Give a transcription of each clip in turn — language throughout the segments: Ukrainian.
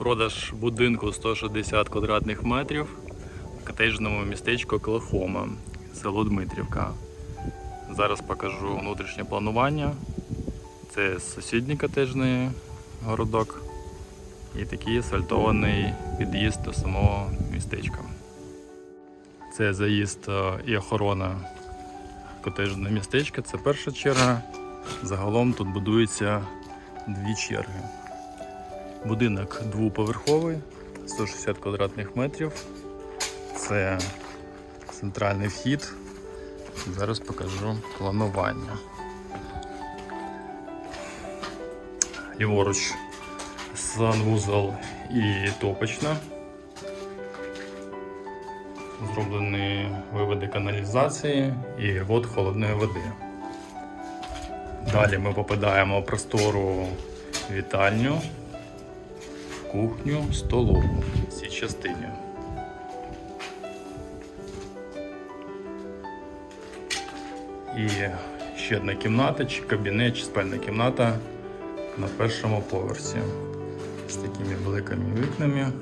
Продаж будинку 160 квадратних метрів в котеджному містечку Оклахома, село Дмитрівка. Зараз покажу внутрішнє планування. Це сусідній котеджний городок і такий асфальтований під'їзд до самого містечка. Це заїзд е, і охорона котеджного містечка. Це перша черга. Загалом тут будується дві черги. Будинок двоповерховий, 160 квадратних метрів. Це центральний вхід. Зараз покажу планування. Ліворуч санвузол і топочна. Зроблені виводи каналізації і вод холодної води. Далі ми попадаємо в простору вітальню, кухню, столову в цій частині. І ще одна кімната, чи кабінет, чи спальна кімната на першому поверсі з такими великими вікнами.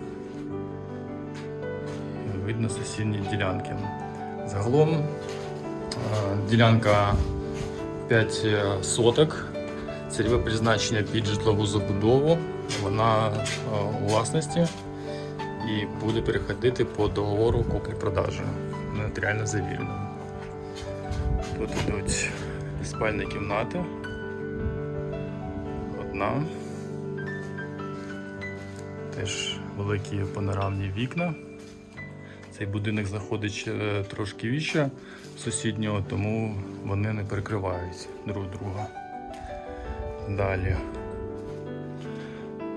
Видно сусідні ділянки. Загалом е, ділянка 5 соток, цільове призначення під житлову забудову. Вона е, у власності і буде переходити по договору куплі-продажі. Нотаріально завірено. Тут йдуть спальні кімнати. Одна. Теж великі панорамні вікна. Цей будинок знаходить е, трошки віще сусіднього, тому вони не перекривають друг друга. Далі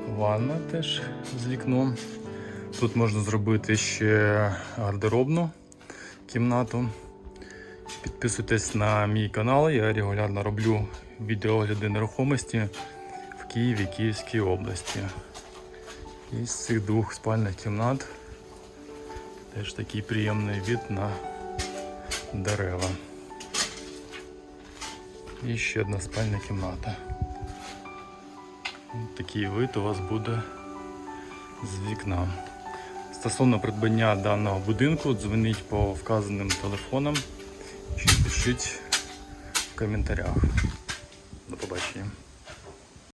ванна теж з вікном. Тут можна зробити ще гардеробну кімнату. Підписуйтесь на мій канал, я регулярно роблю відеогляди нерухомості в Києві, Київській області. І з цих двох спальних кімнат теж такий приємний від на дерева. І ще одна спальна кімната. Такий вид у вас буде з вікна. Стосовно придбання даного будинку, дзвоніть по вказаним телефонам чи пишіть в коментарях. До побачення.